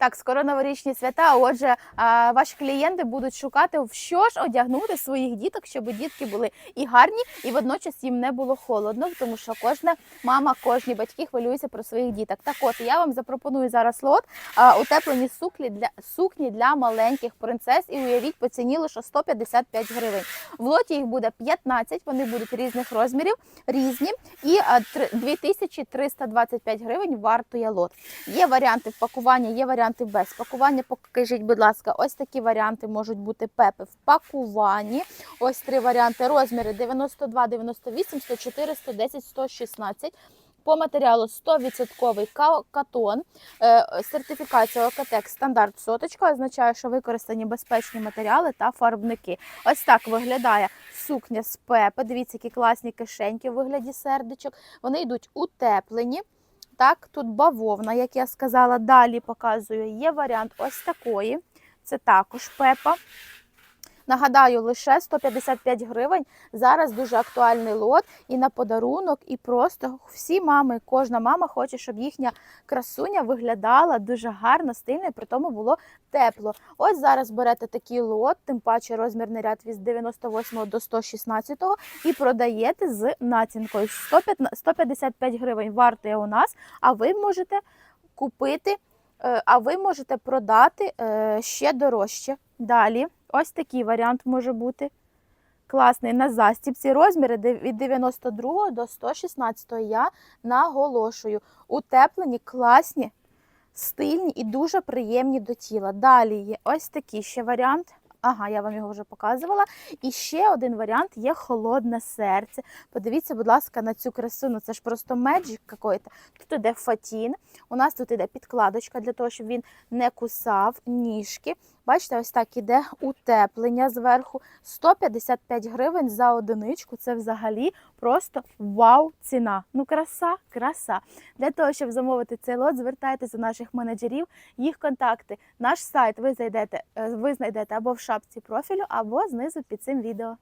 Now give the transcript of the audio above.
Так, скоро новорічні свята. Отже, ваші клієнти будуть шукати, в що ж одягнути своїх діток, щоб дітки були і гарні, і водночас їм не було холодно, тому що кожна мама, кожні батьки хвилюються про своїх діток. Так от я вам запропоную зараз лот утеплені сукні для сукні для маленьких принцес. І уявіть, по ціні лише 155 гривень. В лоті їх буде 15, вони будуть різних розмірів, різні. І а, три- 2325 гривень вартує лот. Є варіанти в пакуванні, є варіанти без пакування. Покажіть, будь ласка, ось такі варіанти можуть бути пепи в пакуванні. Ось три варіанти. Розміри 92, 98, 104, 110, 116. По матеріалу 100% катон, Е, сертифікація ОКТЕК стандарт соточка означає, що використані безпечні матеріали та фарбники. Ось так виглядає сукня з пепи. Дивіться, які класні кишеньки у вигляді сердечок. Вони йдуть утеплені. Так, тут бавовна, як я сказала, далі показую. Є варіант ось такої. Це також пепа. Нагадаю, лише 155 гривень. Зараз дуже актуальний лот і на подарунок, і просто всі мами, кожна мама хоче, щоб їхня красуня виглядала дуже гарно, стильно, і при тому було тепло. Ось зараз берете такий лот, тим паче розмірний ряд від 98 до 116 і продаєте з націнкою. 115 155 гривень вартує у нас, а ви можете купити, е, а ви можете продати е, ще дорожче. Далі, ось такий варіант може бути. Класний на застібці. Розміри від 92 до 116. Я наголошую. Утеплені, класні, стильні і дуже приємні до тіла. Далі є ось такий ще варіант. Ага, я вам його вже показувала. І ще один варіант є холодне серце. Подивіться, будь ласка, на цю красу. Ну це ж просто меджик какой-то. Тут іде фатін. У нас тут іде підкладочка для того, щоб він не кусав ніжки. Бачите, ось так іде утеплення зверху. 155 гривень за одиничку. Це взагалі просто вау ціна. Ну, краса, краса. Для того, щоб замовити цей лот, звертайтеся до наших менеджерів, їх контакти. Наш сайт ви знайдете, е, ви знайдете або в шапці профілю, або знизу під цим відео.